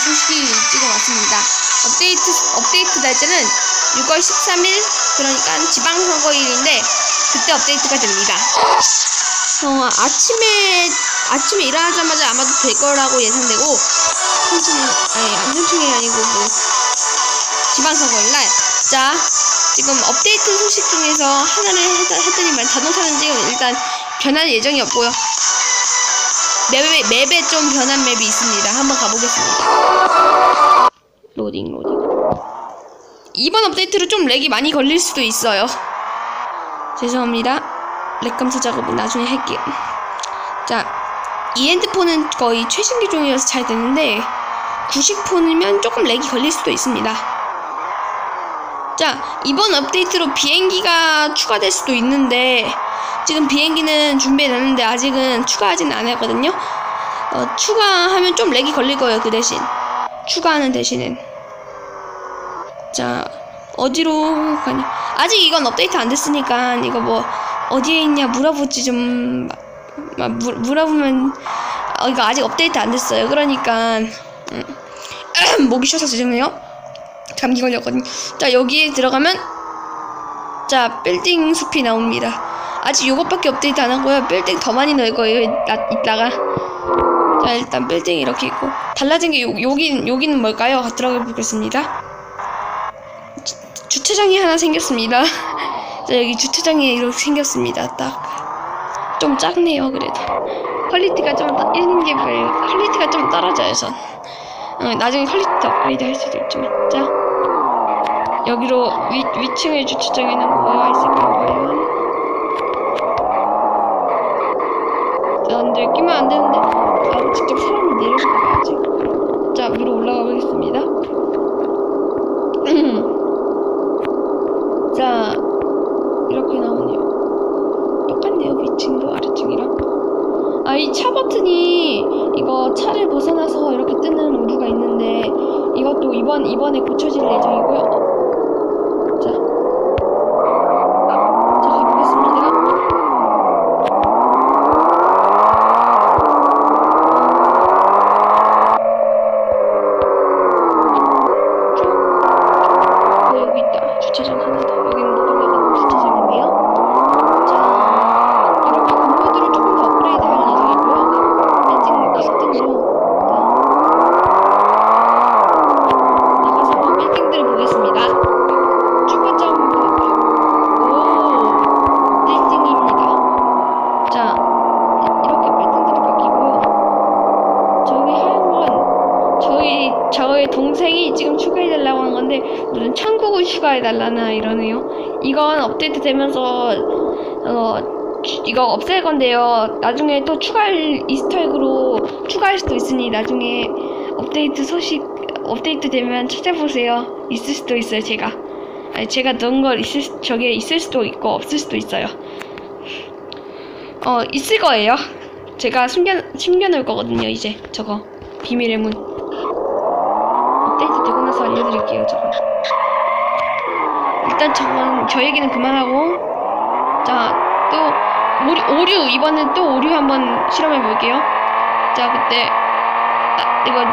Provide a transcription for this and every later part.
소식이 찍어왔습니다. 업데이트, 업데이트 날짜는 6월 13일, 그러니까 지방선거일인데, 그때 업데이트가 됩니다. 어, 아침에, 아침에 일어나자마자 아마도 될 거라고 예상되고, 천천히, 아니, 안 천천히 아니고, 뭐, 지방선거일날. 자, 지금 업데이트 소식 중에서 하나를 했, 했더니만 자동차는 지금 일단 변할 예정이 없고요. 맵에, 맵에 좀 변한 맵이 있습니다. 한번 가보겠습니다. 로딩, 로딩. 이번 업데이트로 좀 렉이 많이 걸릴 수도 있어요. 죄송합니다. 렉 감사 작업은 나중에 할게요. 자, 이 핸드폰은 거의 최신 기종이라서 잘 되는데, 90폰이면 조금 렉이 걸릴 수도 있습니다. 자, 이번 업데이트로 비행기가 추가될 수도 있는데, 지금 비행기는 준비해놨는데, 아직은 추가하진 않았거든요? 어, 추가하면 좀 렉이 걸릴 거예요, 그 대신. 추가하는 대신엔. 자, 어디로 가냐. 아직 이건 업데이트 안 됐으니까, 이거 뭐, 어디에 있냐 물어보지 좀, 막 물, 물어보면, 어, 이거 아직 업데이트 안 됐어요. 그러니까, 음, 목이 쉬어서 죄송해요. 감기 걸렸거든요. 자, 여기에 들어가면, 자, 빌딩 숲이 나옵니다. 아직 요것밖에 업데이트 안 하고요. 빌딩 더 많이 넣을 거예요. 이따, 이따가. 자, 일단 빌딩 이렇게 있고. 달라진 게 요, 여기, 여기는 뭘까요? 들어가 보겠습니다. 주, 주차장이 하나 생겼습니다. 자, 여기 주차장이 이렇게 생겼습니다. 딱. 좀 작네요, 그래도. 퀄리티가 좀, 따- 있는 게 뭐예요? 퀄리티가 좀 떨어져요, 전. 어, 나중에 퀄리티 업그레이드 할 수도 있지만. 자. 여기로 위, 위층의 주차장에는 뭐가 있을까요? 과연? 자, 근데 끼면 안 되는데. 아, 직접 사람을 내려서 가야지. 자, 위로 올라가 보겠습니다. 자, 이렇게 나오네요. 똑같네요, 위층도 아래층이랑. 아, 이 차 버튼이 이거 차를 벗어나서 이렇게 뜨는 오류가 있는데 이것도 이번 이번에 고쳐질 예정이고요. 저의 동생이 지금 추가해달라고 하는 건데 무슨 천국을 추가해달라나 이러네요. 이건 업데이트 되면서 어 추- 이거 없앨 건데요. 나중에 또 추가할 이스터에그로 추가할 수도 있으니 나중에 업데이트 소식 업데이트 되면 찾아보세요. 있을 수도 있어요. 제가 아니, 제가 넣은 걸 있을 수- 저게 있을 수도 있고 없을 수도 있어요. 어 있을 거예요. 제가 숨겨 숨겨놓을 거거든요. 이제 저거 비밀의 문. 업데이트 되고 나서 알려드릴게요. 저거. 일단 저건 저 얘기는 그만하고 자 또 오류, 오류 이번엔 또 오류 한번 실험해 볼게요. 자 그때 아, 이거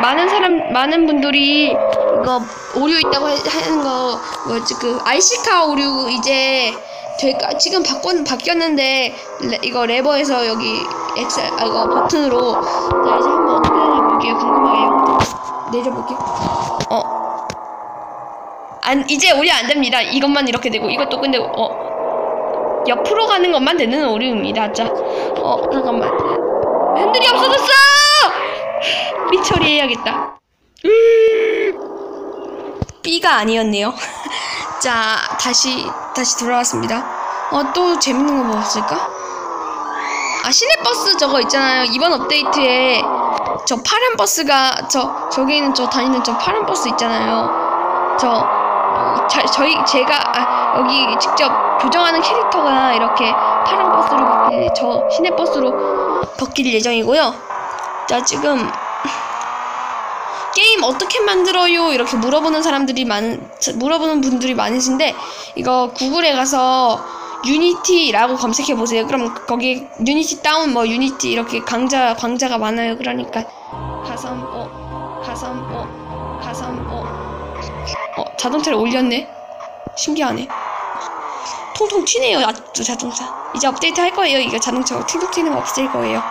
많은 사람 많은 분들이 이거 오류 있다고 하- 하는 거 뭐지 그 IC카 오류 이제 될까 지금 바꿔 바뀌었는데 레- 이거 레버에서 여기 X 아 이거 버튼으로 자 이제 한번 어떻게 되나 볼게요 궁금해요 내려볼게요 어 안, 이제 오류 안 됩니다. 이것만 이렇게 되고, 이것도 근데, 어, 옆으로 가는 것만 되는 오류입니다. 자, 어, 잠깐만. 핸들이 없어졌어! 삐 처리해야겠다. B가 아니었네요. 자, 다시, 다시 돌아왔습니다. 어, 또 재밌는 거 먹었을까? 아, 시내버스 저거 있잖아요. 이번 업데이트에 저 파란 버스가, 저, 저기 있는 저 다니는 저 파란 버스 있잖아요. 저, 어, 자, 저희, 제가, 아, 여기 직접 조정하는 캐릭터가 이렇게 파란 버스로 저 시내 버스로 바뀔 예정이고요. 자, 지금, 게임 어떻게 만들어요? 이렇게 물어보는 사람들이 많, 물어보는 분들이 많으신데, 이거 구글에 가서 유니티라고 검색해 보세요. 그럼 거기 유니티 다운 뭐 유니티 이렇게 강자 광자가 많아요. 그러니까 가서 어, 가삼5 가삼5 어 자동차를 올렸네. 신기하네. 통통 튀네요 아직도 자동차. 이제 업데이트 할 거예요. 이거 자동차가 퉁퉁 튀는 거 없앨 거예요.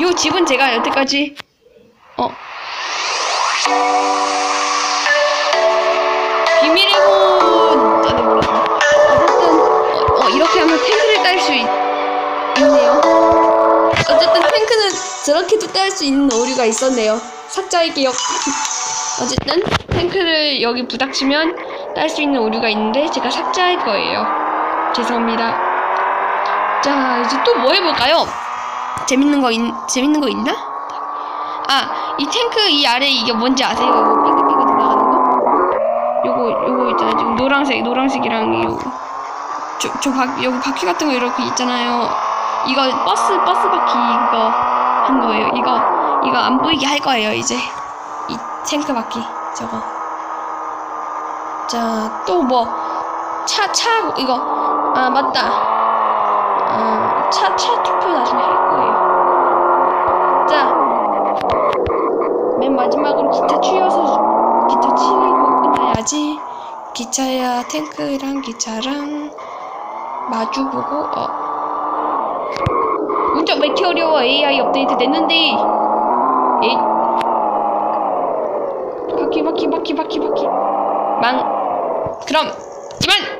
요 집은 제가 여태까지 어 저렇게도 딸수 있는 오류가 있었네요. 삭제할게요 어쨌든 탱크를 여기 부닥치면 딸 수 있는 오류가 있는데 제가 삭제할 거예요. 죄송합니다. 자 이제 또 뭐 해볼까요? 재밌는 거 있, 재밌는 거 있나? 아 이 탱크 이 아래 이게 뭔지 아세요? 삐그삐그 돌아가는 거? 요거 요거 있잖아요. 지금 노란색 노란색이랑 요 저, 저 바, 여기 바퀴 같은 거 이렇게 있잖아요. 이거 버스, 버스 바퀴 이거 한 거예요. 이거, 이거 안 보이게 할 거예요, 이제. 이 탱크 바퀴, 저거. 자, 또 뭐, 차, 차, 이거, 아, 맞다. 아, 차, 차 투표 나중에 할 거예요. 자, 맨 마지막으로 기타 추여서 기타 치고 끝나야지. 기차야 탱크랑 기차랑 마주보고 어 이렇게 어려워 AI 업데이트 됐는데. 에이 바퀴 바퀴 바퀴 바퀴 바퀴. 망. 그럼 이만